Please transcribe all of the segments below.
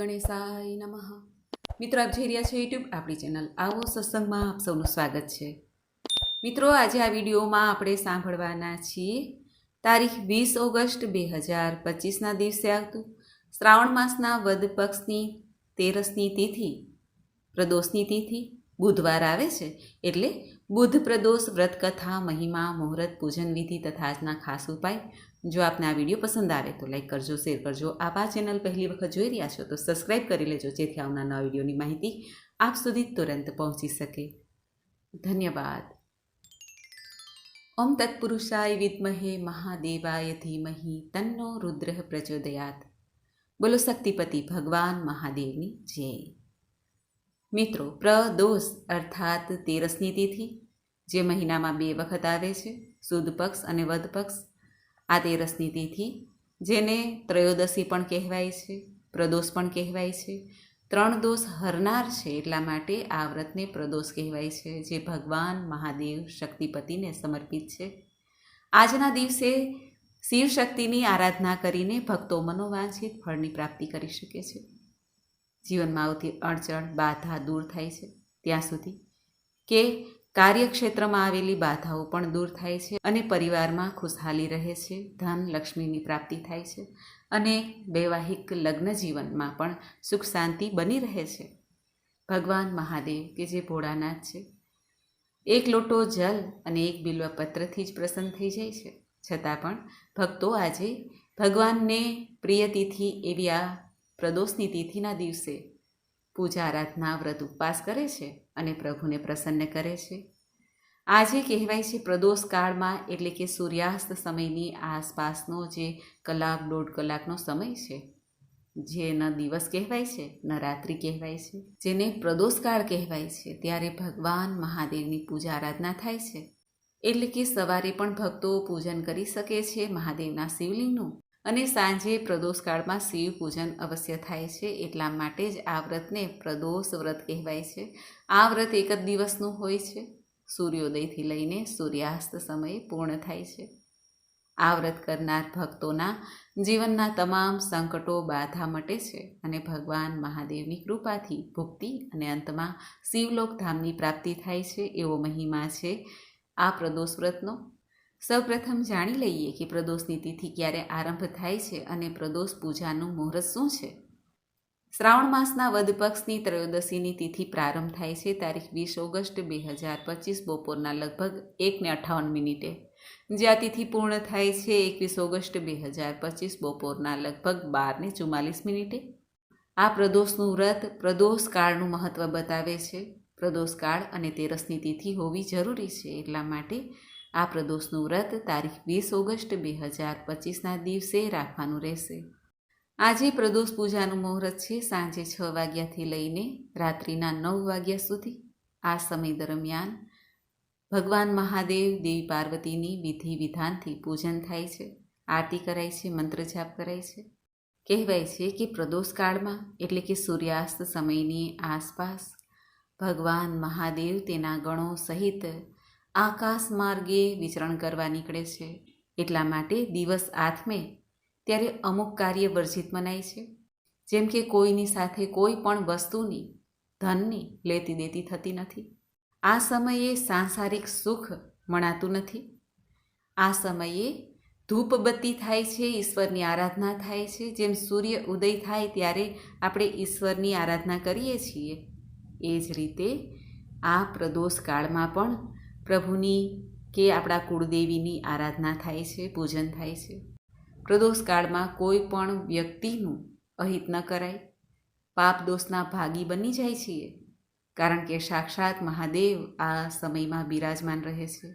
ગણેશાય નમઃ. મિત્રો, આપ જોઈ રહ્યા છો યુટ્યુબ આપણી ચેનલ આવો સત્સંગમાં આપ સૌનું સ્વાગત છે. મિત્રો, આજે આ વિડીયોમાં આપણે સાંભળવાના છીએ તારીખ વીસ ઓગસ્ટ બે હજાર પચીસના દિવસે આવતું શ્રાવણ માસના વદ પક્ષની તેરસની તિથિ, પ્રદોષની તિથિ બુધવાર આવે છે. એટલે બુધ પ્રદોષ, વ્રત કથા, મહિમા, મુહૂર્ત, પૂજન વિધિ તથા આજના ખાસ ઉપાય. જો આપને આ વીડિયો પસંદ આવે તો લાઈક કરજો, શેર કરજો. આપ આ ચેનલ પહેલી વખત જોઈ રહ્યા છો તો સબસ્ક્રાઈબ કરી લેજો, જેથી આવનાર નવા વિડીયોની માહિતી આપ સુધી તુરંત પહોંચી શકે. ધન્યવાદ. ઓમ તત્પુરુષાય વિદ્મહે મહાદેવાય ધીમહિ તન્નો રુદ્ર પ્રચોદયાત. બોલો શક્તિપતિ ભગવાન મહાદેવની જય. મિત્રો, પ્રદોષ અર્થાત તેરસની તિથિ. જે મહિનામાં બે વખત આવે છે, સુદ પક્ષ અને વધ પક્ષ. આ તેરસની તિથિ, જેને ત્રયોદશી પણ કહેવાય છે, પ્રદોષ પણ કહેવાય છે. ત્રણ દોષ હરનાર છે એટલા માટે આ વ્રતને પ્રદોષ કહેવાય છે, જે ભગવાન, મહાદેવ, શક્તિપતિને સમર્પિત છે. આજના દિવસે શિવ શક્તિની આરાધના કરીને ભક્તો મનોવાંછિત ફળની પ્રાપ્તિ કરી શકે છે. જીવનમાં આવતી અડચણ, બાધા દૂર થાય છે. ત્યાં સુધી કે કાર્યક્ષેત્રમાં આવેલી બાધાઓ પણ દૂર થાય છે અને પરિવારમાં ખુશહાલી રહે છે, ધન લક્ષ્મીની પ્રાપ્તિ થાય છે અને વૈવાહિક લગ્ન જીવનમાં પણ સુખ શાંતિ બની રહે છે. ભગવાન મહાદેવ કે જે ભોળાનાથ છે, એક લોટો જલ અને એક બિલ્વપત્રથી જ પ્રસન્ન થઈ જાય છે. છતાં પણ ભક્તો આજે ભગવાનને પ્રિય તિથિ એવી આ પ્રદોષની તિથિના દિવસે પૂજા આરાધના વ્રત ઉપવાસ કરે છે અને પ્રભુને પ્રસન્ન કરે છે. આજે કહેવાય છે પ્રદોષ કાળમાં એટલે કે સૂર્યાસ્ત સમયની આસપાસનો જે કલાક, દોઢ કલાકનો સમય છે. જે ન દિવસ કહેવાય છે, ન રાત્રિ કહેવાય છે. જેને પ્રદોષકાળ કહેવાય છે, ત્યારે ભગવાન મહાદેવની પૂજા આરાધના થાય છે. એટલે કે સવારે પણ ભક્તો પૂજન કરી શકે છે મહાદેવના શિવલિંગનું. અને સાંજે પ્રદોષકાળમાં શિવ પૂજન અવશ્ય થાય છે. એટલા માટે જ આ વ્રતને પ્રદોષ વ્રત કહેવાય છે. આ વ્રત એક જ દિવસનું હોય છે. સૂર્યોદયથી લઈને સૂર્યાસ્ત સમયે પૂર્ણ થાય છે. આ વ્રત કરનાર ભક્તોના જીવનના તમામ સંકટો બાધા મટે છે અને ભગવાન મહાદેવની કૃપાથી ભુક્તિ અને અંતમાં શિવલોક ધામની પ્રાપ્તિ થાય છે એવો મહિમા છે આ પ્રદોષ વ્રતનો. સૌપ્રથમ જાણી લઈએ કે પ્રદોષની તિથિ ક્યારે આરંભ થાય છે અને પ્રદોષ પૂજાનું મુહૂર્ત શું છે. શ્રાવણ માસના વદ પક્ષની ત્રયોદશીની તિથિ પ્રારંભ થાય છે તારીખ વીસ ઓગસ્ટ બે હજાર પચીસ બપોરના લગભગ એકને અઠાવન મિનિટે. જે આ તિથિ પૂર્ણ થાય છે એકવીસ ઓગસ્ટ બે હજાર પચીસ બપોરના લગભગ બારને ચુમ્માલીસ મિનિટે. આ પ્રદોષનું વ્રત પ્રદોષ કાળનું મહત્ત્વ બતાવે છે. પ્રદોષ કાળ અને તેરસની તિથિ હોવી જરૂરી છે એટલા માટે આ પ્રદોષનું વ્રત તારીખ વીસ ઓગસ્ટ બે હજાર પચીસના દિવસે રાખવાનું રહેશે. આજે પ્રદોષ પૂજાનું મુહૂર્ત છે સાંજે છ વાગ્યાથી લઈને રાત્રિના નવ વાગ્યા સુધી. આ સમય દરમિયાન ભગવાન મહાદેવ દેવી પાર્વતીની વિધિ વિધાનથી પૂજન થાય છે, આરતી કરાય છે, મંત્ર જાપ કરાય છે. કહેવાય છે કે પ્રદોષ કાળમાં એટલે કે સૂર્યાસ્ત સમયની આસપાસ ભગવાન મહાદેવ તેના ગણો સહિત આકાશ માર્ગે વિચરણ કરવા નીકળે છે. એટલા માટે દિવસ આથમે ત્યારે અમુક કાર્ય વર્જિત મનાય છે. જેમ કે કોઈની સાથે કોઈ પણ વસ્તુની ધનની લેતી દેતી થતી નથી. આ સમયે સાંસારિક સુખ મણાતું નથી. આ સમયે ધૂપબત્તી થાય છે, ઈશ્વરની આરાધના થાય છે. જેમ સૂર્ય ઉદય થાય ત્યારે આપણે ઈશ્વરની આરાધના કરીએ છીએ. એ જ રીતે આ પ્રદોષ કાળમાં પણ પ્રભુની કે આપણા કુળદેવીની આરાધના થાય છે, પૂજન થાય છે. પ્રદોષ કાળમાં કોઈ પણ વ્યક્તિનું અહિત ન કરાય. પાપ દોષના ભાગી બની જાય છીએ. કારણ કે સાક્ષાત મહાદેવ આ સમયમાં બિરાજમાન રહે છે.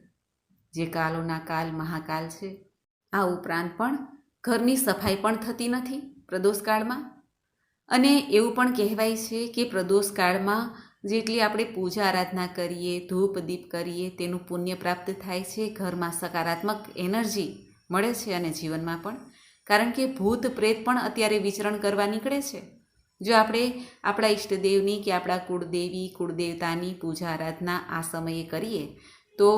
જે કાલોના કાલ મહાકાલ છે. આ ઉપરાંત પણ ઘરની સફાઈ પણ થતી નથી પ્રદોષ કાળમાં અને એવું પણ કહેવાય છે કે પ્રદોષ કાળમાં જેટલી આપણે પૂજા આરાધના કરીએ, ધૂપ દીપ કરીએ, તેનું પુણ્ય પ્રાપ્ત થાય છે, ઘરમાં સકારાત્મક એનર્જી મળે છે અને જીવનમાં પણ. કારણ કે ભૂત પ્રેત પણ અત્યારે વિચરણ કરવા નીકળે છે. જો આપણે આપણા ઈષ્ટદેવની કે આપણા કુળદેવી, કુળદેવતાની પૂજા આરાધના આ સમયે કરીએ, તો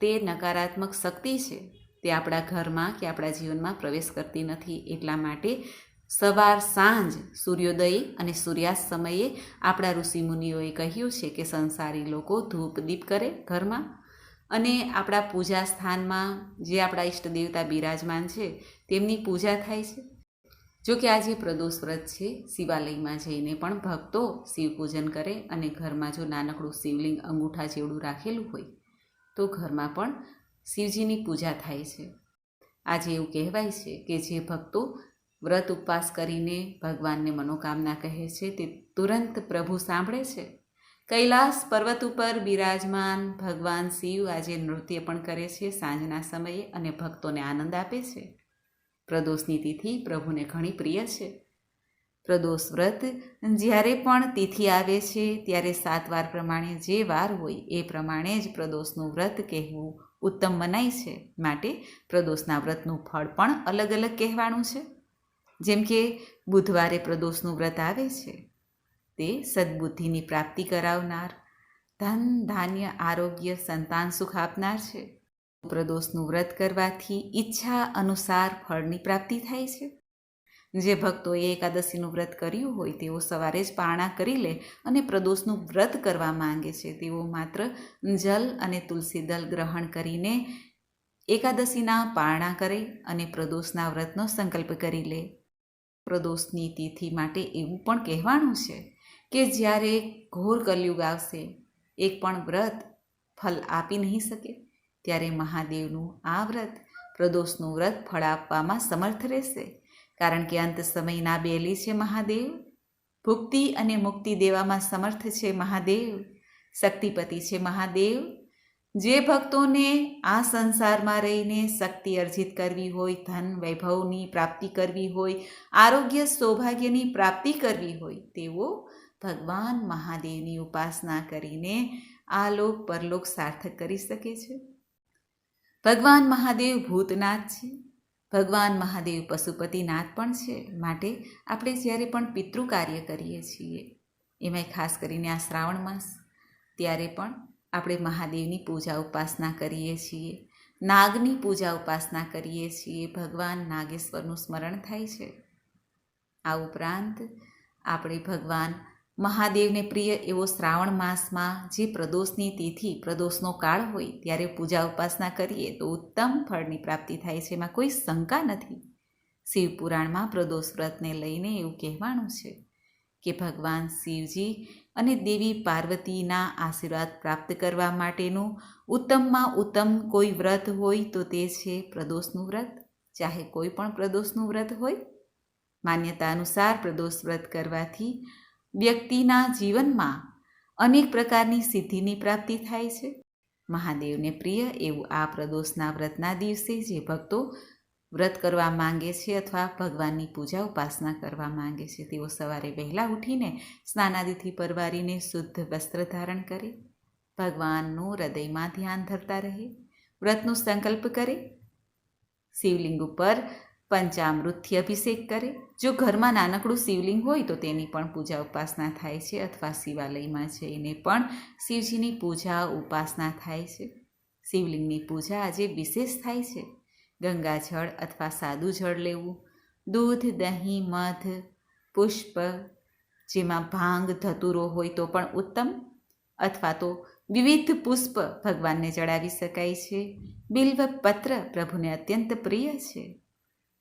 તે નકારાત્મક શક્તિ છે. તે આપણા ઘરમાં કે આપણા જીવનમાં પ્રવેશ કરતી નથી. એટલા માટે સવાર સાંજ સૂર્યોદય અને સૂર્યાસ્ત સમયે આપણા ઋષિમુનિઓએ કહ્યું છે કે સંસારી લોકો ધૂપ દીપ કરે ઘરમાં. અને આપણા પૂજા સ્થાનમાં જે આપણા ઈષ્ટ દેવતા બિરાજમાન છે, તેમની પૂજા થાય છે. જો કે આજે પ્રદોષ વ્રત છે, શિવાલયમાં જઈને પણ ભક્તો શિવ પૂજન કરે અને ઘરમાં જો નાનકડું શિવલિંગ અંગૂઠા જેવડું રાખેલું હોય, તો ઘરમાં પણ શિવજીની પૂજા થાય છે. આજે એવું કહેવાય છે કે જે ભક્તો વ્રત ઉપવાસ કરીને ભગવાનને મનોકામના કહે છે. તે તુરંત પ્રભુ સાંભળે છે. કૈલાસ પર્વત ઉપર બિરાજમાન ભગવાન શિવ આજે નૃત્ય પણ કરે છે સાંજના સમયે અને ભક્તોને આનંદ આપે છે. પ્રદોષની તિથિ પ્રભુને ઘણી પ્રિય છે. પ્રદોષ વ્રત જ્યારે પણ તિથિ આવે છે ત્યારે સાત વાર પ્રમાણે જે વાર હોય એ પ્રમાણે જ પ્રદોષનું વ્રત કહેવું ઉત્તમ મનાય છે. માટે પ્રદોષના વ્રતનું ફળ પણ અલગ અલગ કહેવાનું છે. જેમ કે બુધવારે પ્રદોષનું વ્રત આવે છે, તે સદબુદ્ધિની પ્રાપ્તિ કરાવનાર, ધન, ધાન્ય, આરોગ્ય, સંતાન સુખ આપનાર છે. પ્રદોષનું વ્રત કરવાથી ઈચ્છા અનુસાર ફળની પ્રાપ્તિ થાય છે. જે ભક્તોએ એકાદશીનું વ્રત કર્યું હોય તેઓ સવારે જ પારણા કરી લે અને પ્રદોષનું વ્રત કરવા માંગે છે. તેઓ માત્ર જલ અને તુલસી દલ ગ્રહણ કરીને એકાદશીના પારણા કરે અને પ્રદોષના વ્રતનો સંકલ્પ કરી લે. પ્રદોષની તિથિ માટે એવું પણ કહેવાનું છે કે જ્યારે ઘોર કલયુગ આવશે, એક પણ વ્રત ફલ આપી નહીં શકે, ત્યારે મહાદેવનું આ વ્રત, પ્રદોષનું વ્રત ફળ આપવામાં સમર્થ રહેશે. કારણ કે અંત સમયના બેલી છે મહાદેવ, ભુક્તિ અને મુક્તિ દેવામાં સમર્થ છે મહાદેવ, શક્તિપતિ છે મહાદેવ જે ભક્તોને આ સંસારમાં રહીને શક્તિ અર્જિત કરવી હોય, ધન વૈભવની પ્રાપ્તિ કરવી હોય, આરોગ્ય સૌભાગ્યની પ્રાપ્તિ કરવી હોય, તેઓ ભગવાન મહાદેવની ઉપાસના કરીને આ લોક પરલોક સાર્થક કરી શકે છે. ભગવાન મહાદેવ ભૂતનાથ છે. ભગવાન મહાદેવ પશુપતિનાથ પણ છે. માટે આપણે જ્યારે પણ પિતૃ કાર્ય કરીએ છીએ, એમાંય ખાસ કરીને આ શ્રાવણ માસ, ત્યારે પણ આપણે મહાદેવની પૂજા ઉપાસના કરીએ છીએ, નાગની પૂજા ઉપાસના કરીએ છીએ, ભગવાન નાગેશ્વરનું સ્મરણ થાય છે. આ ઉપરાંત આપણે ભગવાન મહાદેવને પ્રિય એવો શ્રાવણ માસમાં જે પ્રદોષની તિથિ, પ્રદોષનો કાળ હોય ત્યારે પૂજા ઉપાસના કરીએ તો ઉત્તમ ફળની પ્રાપ્તિ થાય છે. એમાં કોઈ શંકા નથી. શિવપુરાણમાં પ્રદોષ વ્રતને લઈને એવું કહેવાનું છે કે ભગવાન શિવજી અને દેવી પાર્વતીના આશીર્વાદ પ્રાપ્ત કરવા માટેનું ઉત્તમમાં ઉત્તમ કોઈ વ્રત હોય તો તે છે પ્રદોષનું વ્રત. ચાહે કોઈ પણ પ્રદોષનું વ્રત હોય, માન્યતા અનુસાર પ્રદોષ વ્રત કરવાથી વ્યક્તિના જીવનમાં અનેક પ્રકારની સિદ્ધિની પ્રાપ્તિ થાય છે. મહાદેવને પ્રિય એવું આ પ્રદોષના વ્રતના દિવસે જે ભક્તો વ્રત કરવા માંગે છે અથવા ભગવાનની પૂજા ઉપાસના કરવા માંગે છે? તેઓ સવારે વહેલા ઉઠીને સ્નાનાદિથી પરવારીને શુદ્ધ વસ્ત્ર ધારણ કરે, ભગવાનનું હૃદયમાં ધ્યાન ધરતા રહે, વ્રતનો સંકલ્પ કરે, શિવલિંગ ઉપર પંચામૃતથી અભિષેક કરે. જો ઘરમાં નાનકડું શિવલિંગ હોય તો તેની પણ પૂજા ઉપાસના થાય છે અથવા શિવાલયમાં જઈને પણ શિવજીની પૂજા ઉપાસના થાય છે. શિવલિંગની પૂજા આજે વિશેષ થાય છે. ગંગાજળ અથવા સાદું જળ લેવું. દૂધ, દહીં, મધ, પુષ્પ જેમાં ભાંગ, ધતુરો હોય તો પણ ઉત્તમ અથવા તો વિવિધ પુષ્પ ભગવાનને ચડાવી શકાય છે. બિલ્વ પત્ર પ્રભુને અત્યંત પ્રિય છે.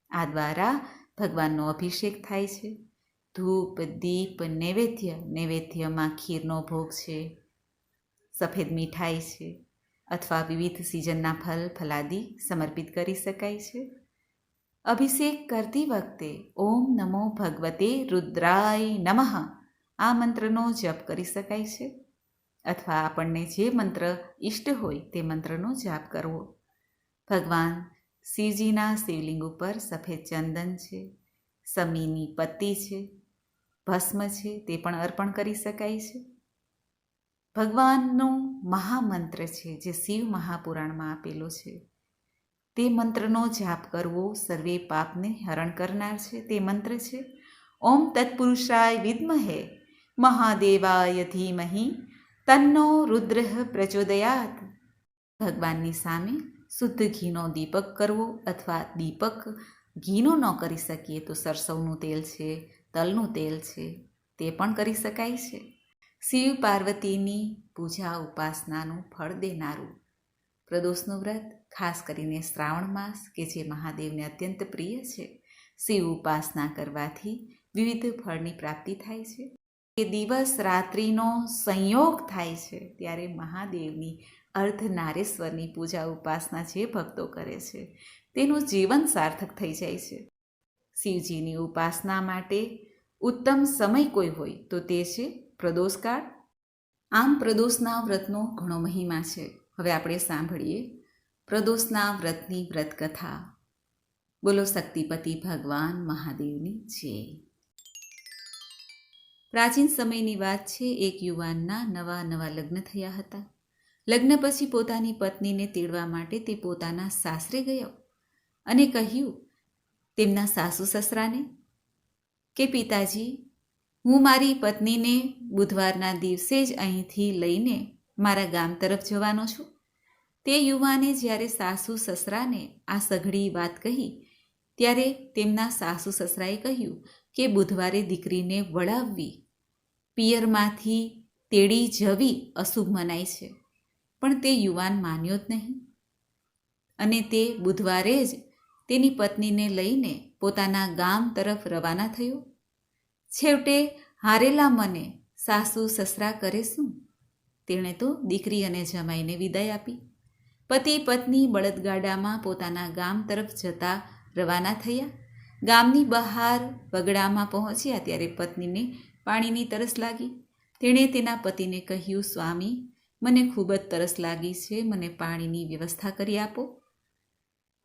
આ દ્વારા ભગવાનનો અભિષેક થાય છે. ધૂપ, દીપ, નૈવેદ્ય, નૈવેદ્યમાં ખીરનો ભોગ છે. સફેદ મીઠાઈ છે. અથવા વિવિધ સિઝનના ફલ ફલાદી સમર્પિત કરી શકાય છે. અભિષેક કરતી વખતે ઓમ નમો ભગવતે રુદ્રાય નમઃ. આ મંત્રનો જપ કરી શકાય છે. અથવા આપણને જે મંત્ર ઈષ્ટ હોય તે મંત્રનો જાપ કરવો. ભગવાન શિવજીના શિવલિંગ ઉપર સફેદ ચંદન છે. સમીની પત્તી છે. ભસ્મ છે તે પણ અર્પણ કરી શકાય છે. ભગવાનનું મહામંત્ર છે, જે શિવ મહાપુરાણમાં આપેલો છે. તે મંત્રનો જાપ કરવો સર્વે પાપને હરણ કરનાર છે. તે મંત્ર છે, ઓમ તત્પુરુષાય વિદ્મહે, મહાદેવાય ધીમહી, તન્નો રુદ્ર પ્રચોદયાત. ભગવાનની સામે શુદ્ધ ઘીનો દીપક કરવો અથવા દીપક ઘીનો ન કરી શકીએ તો સરસવનું તેલ છે, તલનું તેલ છે, તે પણ કરી શકાય છે. શિવ પાર્વતીની પૂજા ઉપાસનાનું ફળ દેનારું. પ્રદોષનું વ્રત, ખાસ કરીને શ્રાવણ માસ, કે જે મહાદેવને અત્યંત પ્રિય છે, શિવ ઉપાસના કરવાથી વિવિધ ફળની પ્રાપ્તિ થાય છે. એ દિવસ રાત્રિનો સંયોગ થાય છે, ત્યારે મહાદેવની અર્ધનારેશ્વરની પૂજા ઉપાસના જે ભક્તો કરે છે, તેનું જીવન સાર્થક થઈ જાય છે. શિવજીની ઉપાસના માટે ઉત્તમ સમય કોઈ હોય તો તે છે પ્રદોષકાળ આમ પ્રદોષના વ્રતનો ઘણો મહિમા છે. હવે આપણે સાંભળીએ. પ્રદોષના વ્રતની વ્રતકથા. બોલો શક્તિપતિ ભગવાન મહાદેવની જય પ્રાચીન સમયની વાત છે, એક યુવાનના નવા નવા લગ્ન થયા હતા. લગ્ન પછી પોતાની પત્નીને તેડવા માટે તે પોતાના સાસરે ગયો અને કહ્યું, તેમના સાસુ સસરાને? કે પિતાજી હું મારી પત્નીને બુધવારના દિવસે જ અહીંથી લઈને મારા ગામ તરફ જવાનો છું. તે યુવાને જ્યારે સાસુ સસરાને આ સઘળી વાત કહી, ત્યારે તેમના સાસુ સસરાએ કહ્યું કે બુધવારે દીકરીને વળાવવી, પિયરમાંથી તેડી જવી અશુભ મનાય છે, પણ તે યુવાન માન્યો જ નહીં. અને તે બુધવારે જ તેની પત્નીને લઈને પોતાના ગામ તરફ રવાના થયો. છેવટે હારેલા મને સાસુ સસરા કરે શું? તેણે તો દીકરી અને જમાઈને વિદાય આપી. પતિ પત્ની બળદગાડામાં પોતાના ગામ તરફ જતા રવાના થયા. ગામની બહાર વગડામાં પહોંચ્યા ત્યારે પત્નીને પાણીની તરસ લાગી. તેણે તેના પતિને કહ્યું, સ્વામી, મને ખૂબ જ તરસ લાગી છે, મને પાણીની વ્યવસ્થા કરી આપો.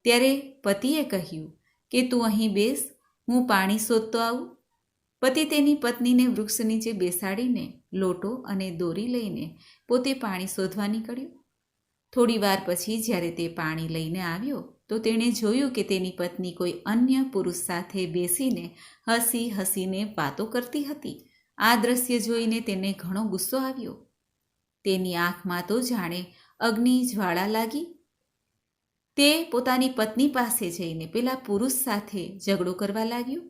ત્યારે પતિએ કહ્યું કે, તું અહીં બેસ, હું પાણી શોધતો આવું. પતિ તેની પત્નીને વૃક્ષ નીચે બેસાડીને લોટો અને દોરી લઈને પોતે પાણી શોધવા નીકળ્યો. થોડી વાર પછી જ્યારે તે પાણી લઈને આવ્યો, તો તેણે જોયું કે તેની પત્ની કોઈ અન્ય પુરુષ સાથે બેસીને હસી હસીને વાતો કરતી હતી. આ દ્રશ્ય જોઈને તેને ઘણો ગુસ્સો આવ્યો. તેની આંખમાં તો જાણે અગ્નિ જ્વાળા લાગી. તે પોતાની પત્ની પાસે જઈને પેલા પુરુષ સાથે ઝઘડો કરવા લાગ્યો.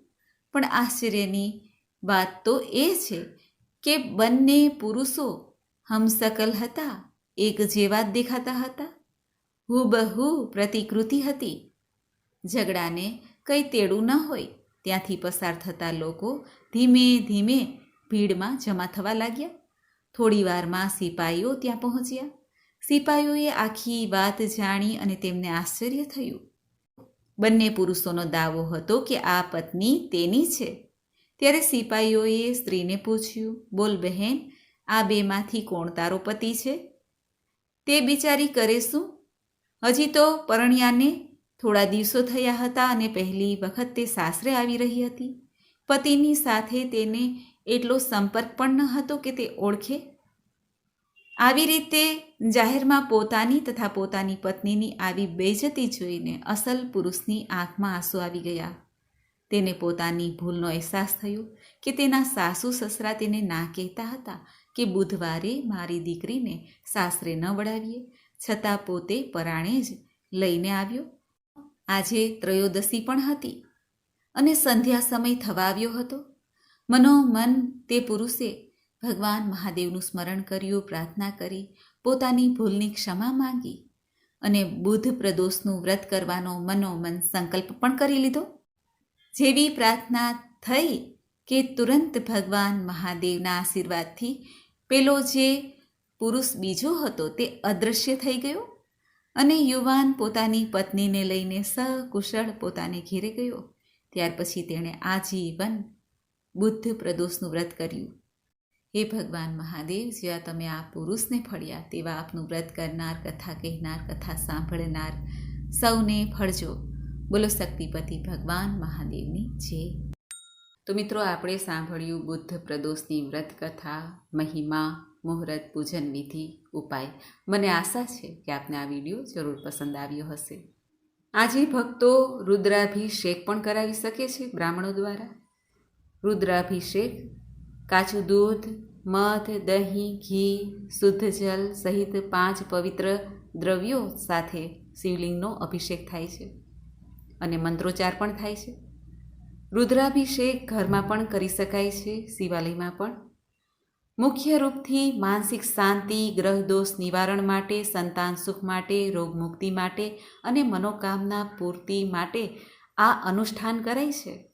પણ આશ્ચર્યની વાત તો એ છે કે બંને પુરુષો હમસકલ હતા, એક જેવા જ દેખાતા હતા. હુબહુ પ્રતિકૃતિ હતી. ઝઘડાને કંઈ તેડું ન હોય, ત્યાંથી પસાર થતા લોકો ધીમે ધીમે ભીડમાં જમા થવા લાગ્યા. થોડીવારમાં સિપાઈઓ ત્યાં પહોંચ્યા. સિપાહીઓએ આખી વાત જાણી અને તેમને આશ્ચર્ય થયું. બંને પુરુષોનો દાવો હતો કે આ પત્ની તેની છે. ત્યારે સિપાહીઓએ સ્ત્રીને પૂછ્યું, બોલ બહેન, આ બેમાંથી કોણ તારો પતિ છે? તે બિચારી કરે શું? હજી તો પરણ્યાને થોડા દિવસો થયા હતા અને પહેલી વખત તે સાસરે આવી રહી હતી. પતિની સાથે તેને એટલો સંપર્ક પણ ન હતો કે તે ઓળખે. આવી રીતે જાહેરમાં પોતાની તથા પોતાની પત્નીની આવી બેજતી જોઈને અસલ પુરુષની આંખમાં આંસુ આવી ગયા. તેને પોતાની ભૂલનો અહેસાસ થયો કે તેના સાસુ સસરા તેને ના કહેતા હતા કે બુધવારે મારી દીકરીને સાસરે ન વળાવીએ, છતાં પોતે પરાણે જ લઈને આવ્યો. આજે ત્રયોદશી પણ હતી અને સંધ્યા સમય થવા આવ્યો હતો. મનોમન તે પુરુષે ભગવાન મહાદેવનું સ્મરણ કર્યું, પ્રાર્થના કરી, પોતાની ભૂલની ક્ષમા માંગી અને બુધ પ્રદોષનું વ્રત કરવાનો મનોમન સંકલ્પ પણ કરી લીધો. જેવી પ્રાર્થના થઈ કે તુરંત ભગવાન મહાદેવના આશીર્વાદથી પેલો જે પુરુષ બીજો હતો તે અદૃશ્ય થઈ ગયો અને યુવાન પોતાની પત્નીને લઈને સકુશળ પોતાને ઘેરે ગયો. ત્યાર પછી તેણે આજીવન બુદ્ધ પ્રદોષનું વ્રત કર્યું. હે ભગવાન મહાદેવ જેવા તમે આ પુરુષને ફળ્યા, તેવા આપનું વ્રત કરનાર, કથા કહેનાર, કથા સાંભળનાર સૌને ફળજો. બોલો શક્તિપતિ ભગવાન મહાદેવની, જય. તો મિત્રો, આપણે સાંભળ્યું બુદ્ધ પ્રદોષની વ્રત કથા, મહિમા, મુહૂર્ત, પૂજન વિધિ, ઉપાય. મને આશા છે કે આપને આ વીડિયો જરૂર પસંદ આવ્યો હશે. આજે ભક્તો રુદ્રાભિષેક પણ કરાવી શકે છે બ્રાહ્મણો દ્વારા. રુદ્રાભિષેક કાચું દૂધ, મધ, દહીં, ઘી, શુદ્ધ જલ સહિત પાંચ પવિત્ર દ્રવ્યો સાથે શિવલિંગનો અભિષેક થાય છે અને મંત્રોચ્ચાર પણ થાય છે. રુદ્રાભિષેક ઘરમાં પણ કરી શકાય છે, શિવાલયમાં પણ. મુખ્ય રૂપથી માનસિક શાંતિ ગ્રહદોષ નિવારણ માટે, સંતાન સુખ માટે રોગમુક્તિ માટે અને મનોકામના પૂર્તિ માટે આ અનુષ્ઠાન કરાય છે.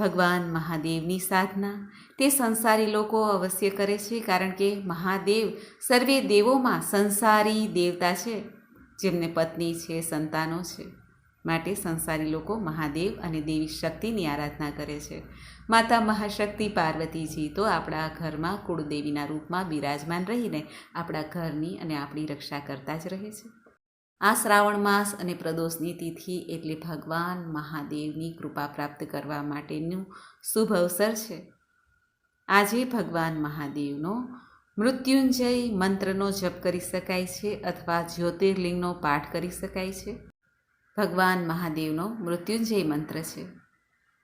ભગવાન મહાદેવની સાધના. તે સંસારી લોકો અવશ્ય કરે છે, કારણ કે મહાદેવ સર્વે દેવોમાં સંસારી દેવતા છે, જેમને પત્ની છે, સંતાનો છે. માટે સંસારી લોકો મહાદેવ અને દેવી શક્તિની આરાધના કરે છે. માતા મહાશક્તિ પાર્વતીજી તો આપણા ઘરમાં કુળદેવીના રૂપમાં બિરાજમાન રહીને આપણા ઘરની અને આપણી રક્ષા કરતા જ રહે છે. આ શ્રાવણ માસ અને પ્રદોષની તિથિ એટલે ભગવાન મહાદેવની કૃપા પ્રાપ્ત કરવા માટેનું શુભ અવસર છે. આજે ભગવાન મહાદેવનો મૃત્યુંજય મંત્રનો જપ કરી શકાય છે અથવા જ્યોતિર્લિંગનો પાઠ કરી શકાય છે. ભગવાન મહાદેવનો મૃત્યુંજય મંત્ર છે.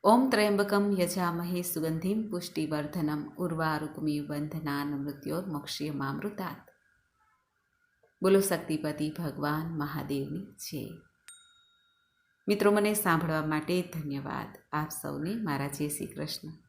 ઓમ ત્રયંબકમ યજામહે સુગંધિમ પુષ્ટિવર્ધનમ ઉર્વારુકમી બંધનાન મૃત્યોર મોક્ષીય મામૃતાત બોલો શક્તિપતિ ભગવાન મહાદેવની જય. મિત્રો, મને સાંભળવા માટે ધન્યવાદ. આપ સૌને મારા જય શ્રી કૃષ્ણ.